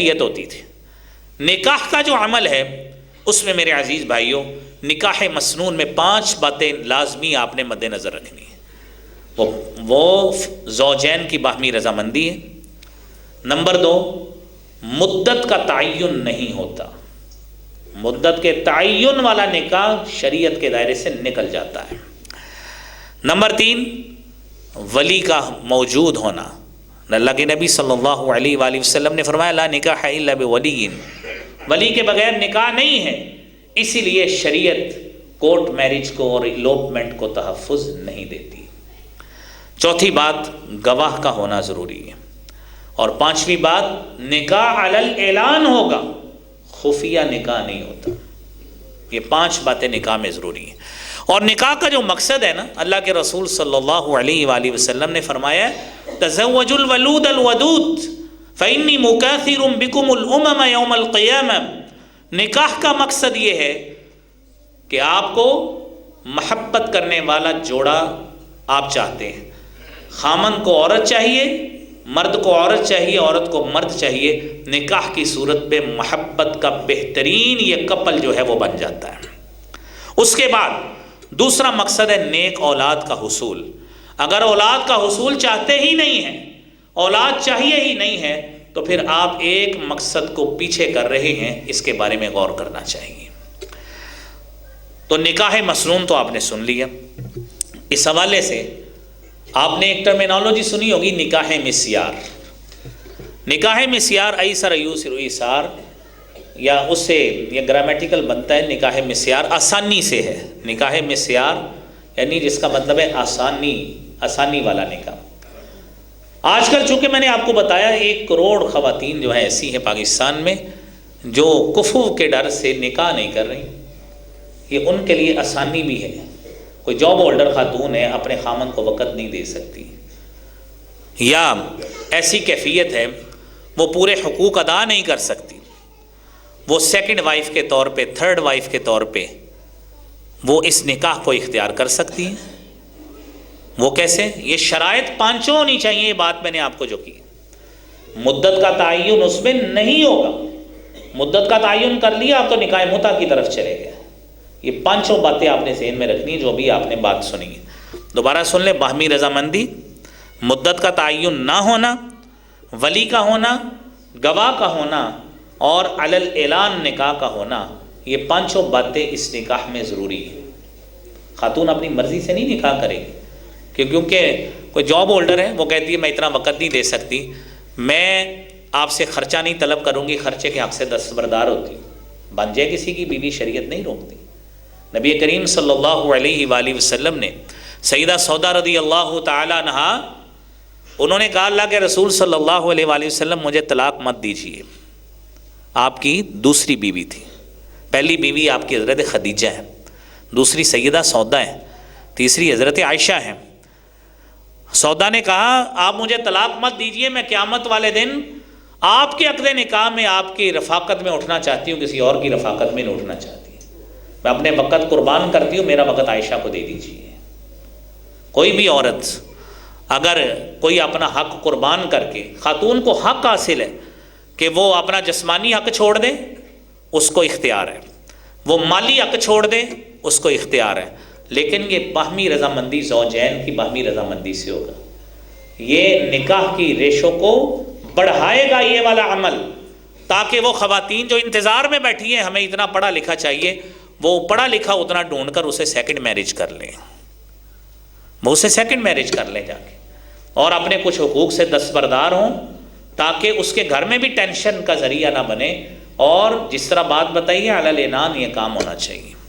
نیت ہوتی تھی۔ نکاح کا جو عمل ہے، اس میں میرے عزیز بھائیوں، نکاح مسنون میں پانچ باتیں لازمی آپ نے مد نظر رکھنی ہے وہ وہ زوجین کی باہمی رضامندی ہے۔ نمبر دو، مدت کا تعین نہیں ہوتا۔ مدت کے تعین والا نکاح شریعت کے دائرے سے نکل جاتا ہے۔ نمبر تین، ولی کا موجود ہونا۔ اللہ کے نبی صلی اللہ علیہ وآلہ وسلم نے فرمایا لا نکاح الا بولی ولی کے بغیر نکاح نہیں ہے اسی لیے شریعت کورٹ میرج کو اور الوپمنٹ کو تحفظ نہیں دیتی چوتھی بات گواہ کا ہونا ضروری ہے اور پانچویں بات نکاح علل اعلان ہوگا خفیہ نکاح نہیں ہوتا یہ پانچ باتیں نکاح میں ضروری ہیں اور نکاح کا جو مقصد ہے نا اللہ کے رسول صلی اللہ علیہ وآلہ وسلم نے فرمایا تزوج الولود الودود فعنی مکاثر بکم الامم یوم القیام نکاح کا مقصد یہ ہے کہ آپ کو محبت کرنے والا جوڑا آپ چاہتے ہیں۔ خامن کو عورت چاہیے، مرد کو عورت چاہیے، عورت کو مرد چاہیے۔ نکاح کی صورت پہ محبت کا بہترین یہ کپل جو ہے وہ بن جاتا ہے۔ اس کے بعد دوسرا مقصد ہے نیک اولاد کا حصول۔ اگر اولاد کا حصول چاہتے ہی نہیں ہیں، اولاد چاہیے ہی نہیں ہے، تو پھر آپ ایک مقصد کو پیچھے کر رہے ہیں، اس کے بارے میں غور کرنا چاہیے۔ تو نکاح مسنون تو آپ نے سن لیا۔ اس حوالے سے آپ نے ایک ٹرمینالوجی سنی ہوگی، نکاح مسیار نکاح مسیار ایسر ایوسر ایسار یا اس سے یہ گرامیٹیکل بنتا ہے، نکاح مسیار آسانی سے ہے۔ نکاح مسیار یعنی جس کا مطلب ہے آسانی۔ آسانی والا نکاح۔ آج کل چونکہ میں نے آپ کو بتایا، ایک کروڑ خواتین جو ہیں ایسی ہیں پاکستان میں، جو کفو کے ڈر سے نکاح نہیں کر رہی۔ یہ ان کے لیے آسانی بھی ہے۔ کوئی جاب ہولڈر خاتون ہے، اپنے خامن کو وقت نہیں دے سکتی۔ یا ایسی کیفیت ہے، وہ پورے حقوق ادا نہیں کر سکتی۔ وہ سیکنڈ وائف کے طور پہ تھرڈ وائف کے طور پہ، وہ اس نکاح کو اختیار کر سکتی ہیں۔ وہ کیسے؟ یہ شرائط پانچوں ہونی چاہیے، یہ بات میں نے آپ کو جو کی۔ مدت کا تعین اس میں نہیں ہوگا۔ مدت کا تعین کر لیا آپ تو نکاح متا کی طرف چلے گئے۔ یہ پانچوں باتیں آپ نے ذہن میں رکھنی، جو بھی آپ نے بات سنی۔ ہے دوبارہ سن لیں، باہمی رضامندی۔ مدت کا تعین نہ ہونا، ولی کا ہونا، گواہ کا ہونا، اور علل اعلان نکاح کا ہونا، یہ پانچوں باتیں اس نکاح میں ضروری ہیں۔ خاتون اپنی مرضی سے نہیں نکاح کرے گی۔ کہ کیونکہ کوئی جاب ہولڈر ہے، وہ کہتی ہے، میں اتنا وقت نہیں دے سکتی، میں آپ سے خرچہ نہیں طلب کروں گی، خرچے کے آپ سے دستبردار ہوتی بن جائے کسی کی بیوی شریعت نہیں روکتی۔ نبی کریم صلی اللہ علیہ وآلہ وسلم نے سیدہ سودا رضی اللہ تعالیٰ نہا انہوں نے کہا، اللہ کے رسول صلی اللہ علیہ وآلہ وسلم، مجھے طلاق مت دیجیے آپ کی دوسری بیوی تھی۔ پہلی بیوی آپ کی حضرت خدیجہ ہے، دوسری سیدہ سودا ہے، تیسری حضرت عائشہ ہے۔ سودا نے کہا، آپ مجھے طلاق مت دیجیے میں قیامت والے دن آپ کے عقد نکاح میں آپ کی رفاقت میں اٹھنا چاہتی ہوں، کسی اور کی رفاقت میں نہیں اٹھنا چاہتی۔ میں اپنے وقت قربان کرتی ہوں، میرا وقت عائشہ کو دے دیجیے کوئی بھی عورت اگر کوئی اپنا حق قربان کر کے، خاتون کو حق حاصل ہے کہ وہ اپنا جسمانی حق چھوڑ دے، اس کو اختیار ہے۔ وہ مالی حق چھوڑ دے، اس کو اختیار ہے۔ لیکن یہ باہمی رضامندی زوجین کی باہمی رضامندی سے ہوگا۔ یہ نکاح کی ریشوں کو بڑھائے گا یہ والا عمل، تاکہ وہ خواتین جو انتظار میں بیٹھی ہیں، ہمیں اتنا پڑھا لکھا چاہیے، وہ پڑھا لکھا اتنا ڈھونڈ کر اسے سیکنڈ میرج کر لیں۔ وہ اسے سیکنڈ میرج کر لیں جا کے۔ اور اپنے کچھ حقوق سے دستبردار ہوں، تاکہ اس کے گھر میں بھی ٹینشن کا ذریعہ نہ بنے۔ اور جس طرح بات بتائیے اعلیٰ یہ کام ہونا چاہیے۔